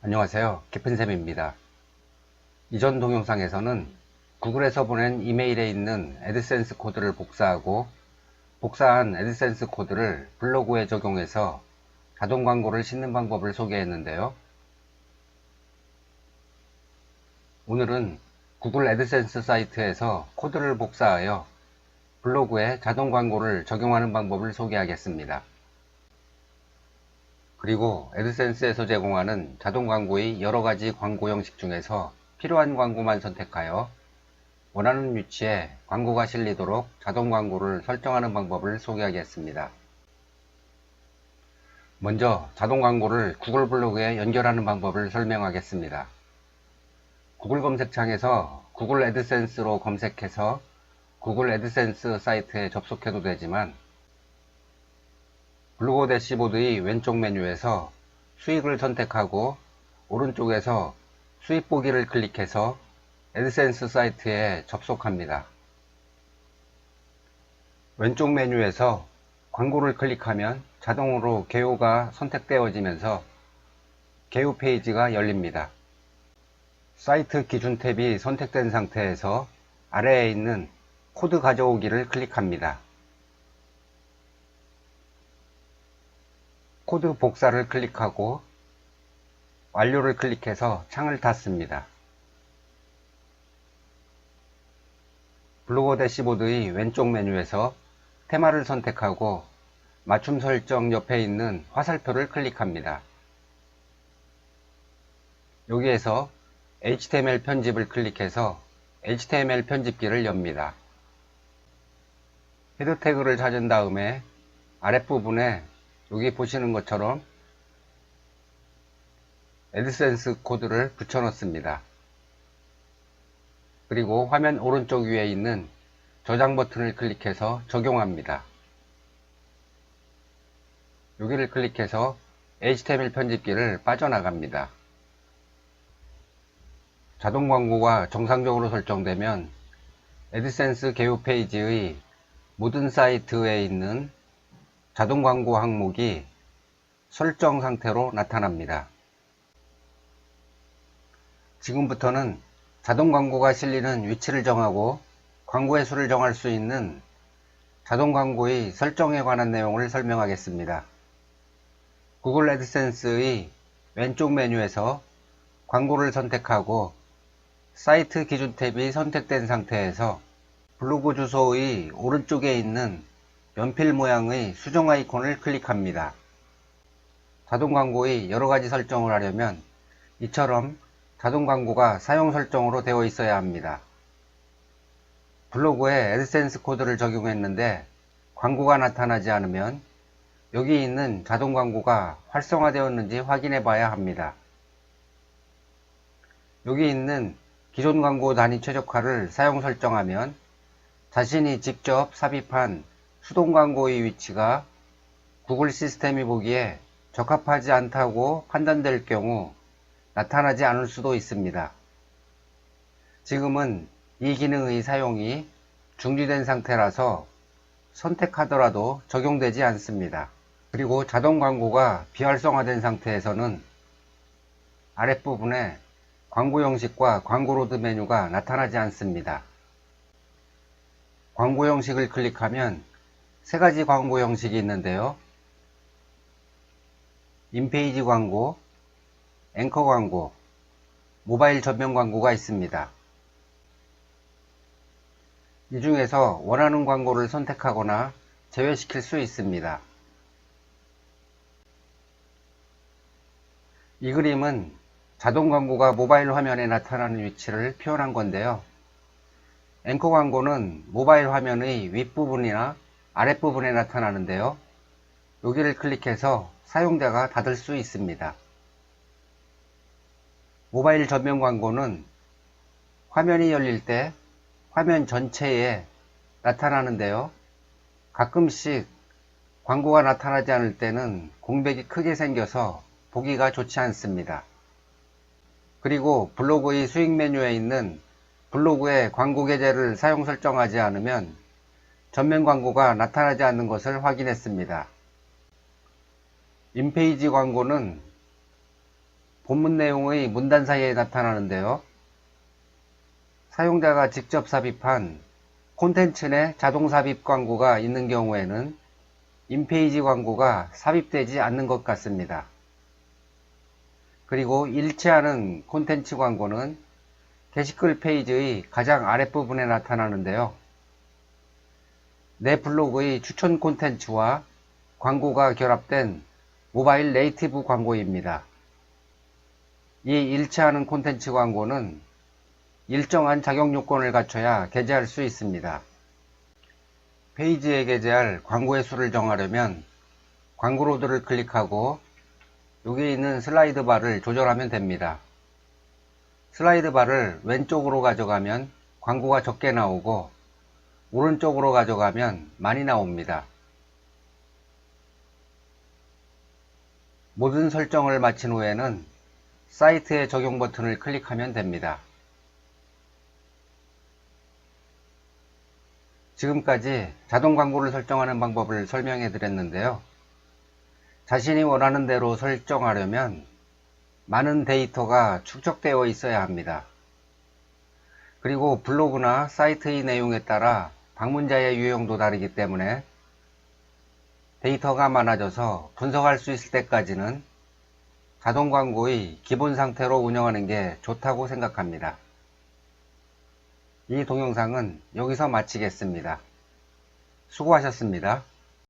안녕하세요. 깊은샘입니다. 이전 동영상에서는 구글에서 보낸 이메일에 있는 애드센스 코드를 복사하고 복사한 애드센스 코드를 블로그에 적용해서 자동 광고를 싣는 방법을 소개했는데요. 오늘은 구글 애드센스 사이트에서 코드를 복사하여 블로그에 자동 광고를 적용하는 방법을 소개하겠습니다. 그리고 애드센스에서 제공하는 자동 광고의 여러가지 광고 형식 중에서 필요한 광고만 선택하여 원하는 위치에 광고가 실리도록 자동 광고를 설정하는 방법을 소개하겠습니다. 먼저 자동 광고를 구글 블로그에 연결하는 방법을 설명하겠습니다. 구글 검색창에서 구글 애드센스로 검색해서 구글 애드센스 사이트에 접속해도 되지만 블로그 대시보드의 왼쪽 메뉴에서 수익을 선택하고 오른쪽에서 수익 보기를 클릭해서 애드센스 사이트에 접속합니다. 왼쪽 메뉴에서 광고를 클릭하면 자동으로 개요가 선택되어지면서 개요 페이지가 열립니다. 사이트 기준 탭이 선택된 상태에서 아래에 있는 코드 가져오기를 클릭합니다. 코드 복사를 클릭하고 완료를 클릭해서 창을 닫습니다. 블로거 대시보드의 왼쪽 메뉴에서 테마를 선택하고 맞춤 설정 옆에 있는 화살표를 클릭합니다. 여기에서 HTML 편집을 클릭해서 HTML 편집기를 엽니다. 헤드 태그를 찾은 다음에 아랫부분에 여기 보시는 것처럼 애드센스 코드를 붙여 넣습니다. 그리고 화면 오른쪽 위에 있는 저장 버튼을 클릭해서 적용합니다. 여기를 클릭해서 HTML 편집기를 빠져나갑니다. 자동 광고가 정상적으로 설정되면 애드센스 개요 페이지의 모든 사이트에 있는 자동 광고 항목이 설정 상태로 나타납니다. 지금부터는 자동 광고가 실리는 위치를 정하고 광고의 수를 정할 수 있는 자동 광고의 설정에 관한 내용을 설명하겠습니다. 구글 애드센스의 왼쪽 메뉴에서 광고를 선택하고 사이트 기준 탭이 선택된 상태에서 블로그 주소의 오른쪽에 있는 연필 모양의 수정 아이콘을 클릭합니다. 자동 광고의 여러가지 설정을 하려면 이처럼 자동 광고가 사용 설정으로 되어 있어야 합니다. 블로그에 애드센스 코드를 적용했는데 광고가 나타나지 않으면 여기 있는 자동 광고가 활성화되었는지 확인해 봐야 합니다. 여기 있는 기존 광고 단위 최적화를 사용 설정하면 자신이 직접 삽입한 수동 광고의 위치가 구글 시스템이 보기에 적합하지 않다고 판단될 경우 나타나지 않을 수도 있습니다. 지금은 이 기능의 사용이 중지된 상태라서 선택하더라도 적용되지 않습니다. 그리고 자동 광고가 비활성화된 상태에서는 아랫부분에 광고 형식과 광고 로드 메뉴가 나타나지 않습니다. 광고 형식을 클릭하면 세 가지 광고 형식이 있는데요. 인페이지 광고, 앵커 광고, 모바일 전면 광고가 있습니다. 이 중에서 원하는 광고를 선택하거나 제외시킬 수 있습니다. 이 그림은 자동 광고가 모바일 화면에 나타나는 위치를 표현한 건데요. 앵커 광고는 모바일 화면의 윗부분이나 아랫부분에 나타나는데요. 여기를 클릭해서 사용자가 닫을 수 있습니다. 모바일 전면 광고는 화면이 열릴 때 화면 전체에 나타나는데요. 가끔씩 광고가 나타나지 않을 때는 공백이 크게 생겨서 보기가 좋지 않습니다. 그리고 블로그의 수익 메뉴에 있는 블로그의 광고 계제를 사용 설정하지 않으면 전면 광고가 나타나지 않는 것을 확인했습니다. 인페이지 광고는 본문 내용의 문단 사이에 나타나는데요. 사용자가 직접 삽입한 콘텐츠 내 자동 삽입 광고가 있는 경우에는 인페이지 광고가 삽입되지 않는 것 같습니다. 그리고 일치하는 콘텐츠 광고는 게시글 페이지의 가장 아랫부분에 나타나는데요. 내 블로그의 추천 콘텐츠와 광고가 결합된 모바일 네이티브 광고입니다. 이 일치하는 콘텐츠 광고는 일정한 자격 요건을 갖춰야 게재할 수 있습니다. 페이지에 게재할 광고의 수를 정하려면 광고 로드를 클릭하고 여기 있는 슬라이드 바를 조절하면 됩니다. 슬라이드 바를 왼쪽으로 가져가면 광고가 적게 나오고 오른쪽으로 가져가면 많이 나옵니다. 모든 설정을 마친 후에는 사이트의 적용 버튼을 클릭하면 됩니다. 지금까지 자동 광고를 설정하는 방법을 설명해 드렸는데요. 자신이 원하는 대로 설정하려면 많은 데이터가 축적되어 있어야 합니다. 그리고 블로그나 사이트의 내용에 따라 방문자의 유형도 다르기 때문에 데이터가 많아져서 분석할 수 있을 때까지는 자동 광고의 기본 상태로 운영하는 게 좋다고 생각합니다. 이 동영상은 여기서 마치겠습니다. 수고하셨습니다.